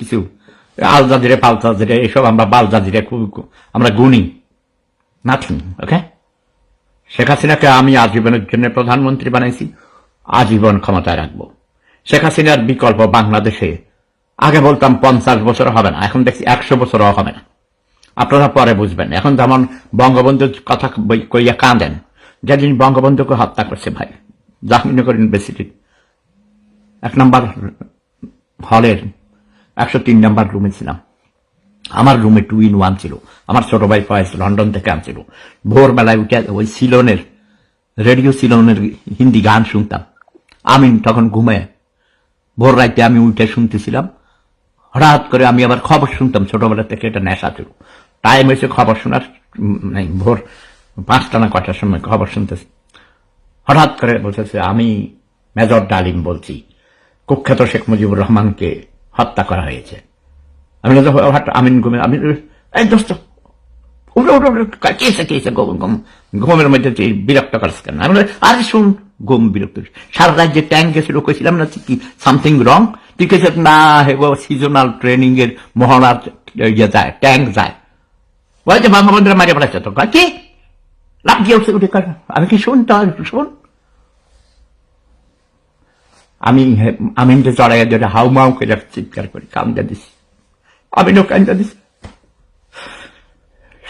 কিছু আল জাজিরে এসব আমরা বাল খুব আমরা গুণী। নাথিং ওকে? শেখ হাসিনাকে আমি আজীবনের জন্য প্রধানমন্ত্রী বানাইছি, আজীবন ক্ষমতায় রাখব। শেখ হাসিনার বিকল্প বাংলাদেশে, আগে বলতাম পঞ্চাশ বছর হবে না, এখন দেখছি একশো বছরও হবে না। আপনারা পরে বুঝবেন, এখন যেমন বঙ্গবন্ধুর কথা কইয়া কাঁদেন, যেদিন বঙ্গবন্ধুকে হত্যা করছে ভাই, জাহাঙ্গীরনগর ইউনিভার্সিটি, এক নম্বর হলের একশো তিন নাম্বার রুমে ছিলাম। আমার রুমে টু ইন ওয়ান ছিল। আমার ছোট ভাই ফয়েজ লন্ডন থেকে আনছিল। ভোরবেলায় উঠে ওই সিলনের রেডিও সিলনের হিন্দি গান শুনতাম। আমি তখন ঘুমে। ভোর রাইতে আমি উঠে শুনতেছিলাম। হঠাৎ করে আমি আবার খবর শুনতাম ছোটবেলা থেকে এটা নেশা ছিল। টাইম হয়েছে খবর শোনার নাই, ভোর পাঁচটা না কটার সময় খবর শুনতেছি। হঠাৎ করে বলতেছে আমি মেজর ডালিম বলছি। কুখ্যাত শেখ মুজিবুর রহমানকে হত্যা করা হয়েছে। আমি বললাম, হঠাৎ আমিন ঘুমে আমি এই দোস্ত ঘুমের মধ্যে বিরক্ত করিস কেন? আমি আরে শুন ঘুম বিরক্ত। সারা রাজ্যে ট্যাঙ্ক গেছিল কইছিলাম না কি সামথিং রং তুই কেছে না হেগো সিজনাল ট্রেনিং এর মহড়ার ইয়ে যায় ট্যাঙ্ক যায়? ওই যে বঙ্গবন্ধুরা মারিয়ে পড়াচ্ছে তো কি? লাভ দিয়ে আমি কি শুন তো শুন। আমি আমি আমিনকে চড়াইয়া যেটা হাউ মাউ করে চিৎকার করি, কান্দা দিছি আমিনও কান্দা দিছি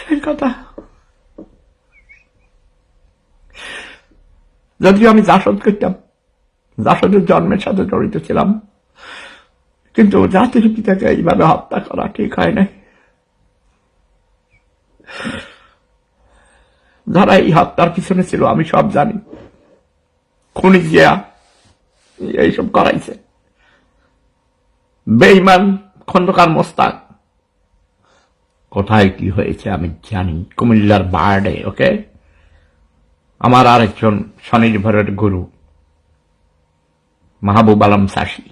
সেই কথা। যদিও আমি জাসদ করতাম জাসদের জন্মের সাথে জড়িত ছিলাম, কিন্তু জাতির পিতাকে এইভাবে হত্যা করা ঠিক হয় নাই। যারা এই হত্যার পিছনে ছিল, আমি সব জানি। খুনি জিয়া এইসব করাইছে। বেইমান খন্দকার মোস্তাক, কোথায় কি হয়েছে আমি জানি, কুমিল্লার বার্ডে, ওকে? আমার আরেকজন স্বনির্ভরের গুরু, মাহবুব আলম সাসি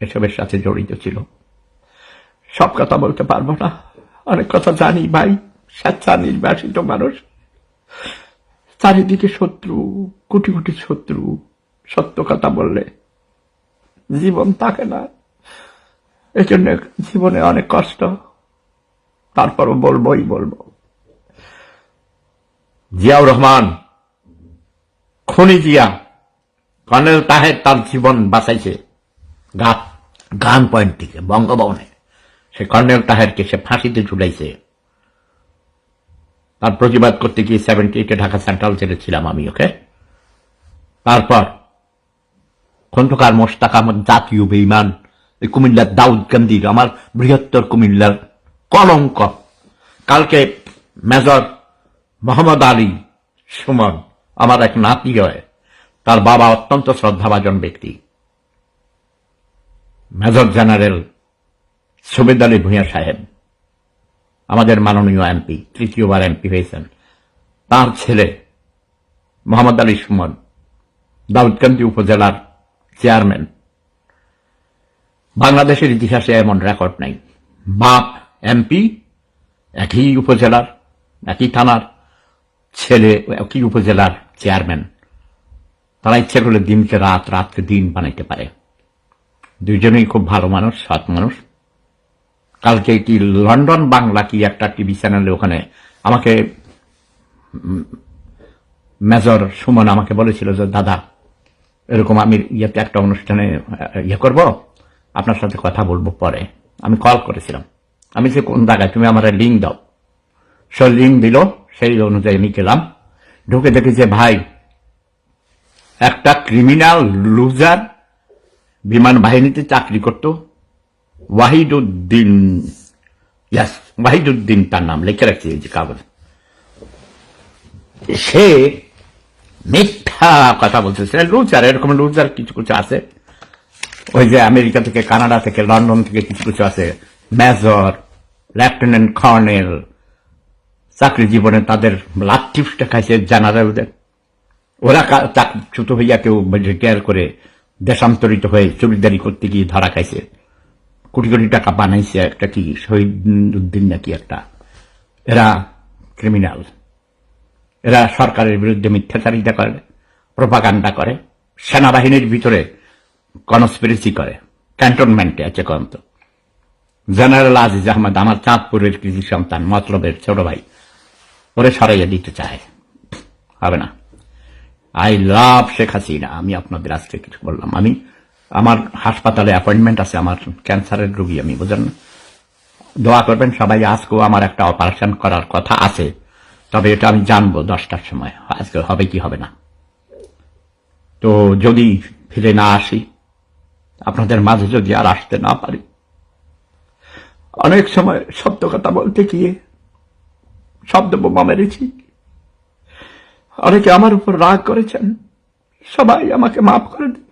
এসবের সাথে জড়িত ছিল। সব কথা বলতে পারব না। অনেক কথা জানি ভাই, স্বেচ্ছা নির্বাসিত মানুষ। চারিদিকে শত্রু, কোটি কোটি শত্রু, সত্য কথা বললে জীবন থাকে না। এই জন্য জীবনে অনেক কষ্ট। তারপরও বলবোই বলব। জিয়াউর রহমান, খনি জিয়া, কর্নেল তাহের তার জীবন বাঁচাইছে। গান পয়েন্ট থেকে বঙ্গভবনে। সে কর্নেল তাহেরকে সে ফাঁসিতে ঝুলাইছে। তার প্রতিবাদ করতে গিয়ে সেভেন্টি এইটে ঢাকা সেন্ট্রাল জেলে ছিলাম আমি ওকে তারপর খন্দকার মোস্তাক আমার জাতীয় বেইমান এই কুমিল্লার দাউদ কান্দির আমার বৃহত্তর কুমিল্লার কলঙ্ক। কালকে মেজর মোহাম্মদ আলী সুমন, আমার এক নাতি হয়। তার বাবা অত্যন্ত শ্রদ্ধাভাজন ব্যক্তি। মেজর জেনারেল সুবেদ আলী ভূঁইয়া সাহেব, আমাদের মাননীয় এমপি, তৃতীয়বার এমপি হয়েছেন। তার ছেলে মোহাম্মদ আলী সুমন দাউদকান্দি উপজেলার চেয়ারম্যান। বাংলাদেশের ইতিহাসে এমন রেকর্ড নাই। বাপ এমপি, একই উপজেলার, একই থানার, ছেলে একই উপজেলার চেয়ারম্যান। তারা ইচ্ছে করলে দিনকে রাত, রাতকে দিন বানাইতে পারে। দুইজনেই খুব ভালো মানুষ, সৎ মানুষ। কালকে কি লন্ডন বাংলা কি একটা টিভি চ্যানেলে ওখানে আমাকে মেজর সুমন আমাকে বলেছিল যে, দাদা এরকম আমি ইয়েতে একটা অনুষ্ঠানে ইয়ে করব, আপনার সাথে কথা বলব পরে। আমি কল করেছিলাম। আমি যে কোন জায়গায়, তুমি আমার লিঙ্ক দাও। সে লিঙ্ক দিল, সেই অনুযায়ী আমি গেলাম। ঢুকে দেখি যে, ভাই, একটা ক্রিমিনাল লুজার বিমান বাহিনীতে চাকরি করত। ওয়াহিদুদ্দিন ইয়াস ওয়াহিদুদ্দিন তার নাম, লিখে রাখছি যে কাগজ। সে মিথ্যা কথা বলতেছে। লুজার, এরকম লুজার কিছু কিছু আছে। ওই যে আমেরিকা থেকে, কানাডা থেকে, লন্ডন থেকে কিছু কিছু আছে। মেজর, লেফটেন্যান্ট কর্নেল, চাকরি জীবনে তাদের লাঠিফটা খাইছে জেনারেলদের ওরা কা- চাক- ছোট হইয়া কেউ রিটায়ার করে দেশান্তরিত হয়ে চুরিদারি করতে গিয়ে ধরা খাইছে। কোটি কোটি টাকা বানাইছে একটা কি শহীদ উদ্দিন নাকি একটা। এরা ক্রিমিনাল এরা সরকারের বিরুদ্ধে মিথ্যাচারিতা করে। প্রপাগান্ডা করে, সেনাবাহিনীর ভিতরে কনস্পিরেসি করে ক্যান্টনমেন্টে আছে কন্ত জেনারেল আজিজ আহমদ আমার চাঁদপুরের কৃষি সন্তান, মতলবের ছোট ভাই, ওরে সরাইয়া দিতে চায়। হবে না। আই লাভ শেখ হাসিনা আমি আপনাদের আজকে কিছু বললাম। আমি, আমার হাসপাতালে অ্যাপয়েন্টমেন্ট আছে, আমার ক্যান্সারের রোগী, আমি বুঝেন না। দোয়া করবেন সবাই আজকেও আমার একটা অপারেশন করার কথা আছে। তবে এটা আমি জানব দশটার সময়, আজকে হবে কি হবে না। তো যদি ফিরে না আসি, আপনাদের মাঝে যদি আর আসতে না পারি, অনেক সময় সত্য কথা বলতে গিয়ে শব্দ বোমা মেরেছি। অনেকে আমার উপর রাগ করেছেন, সবাই আমাকে মাফ করে দিন।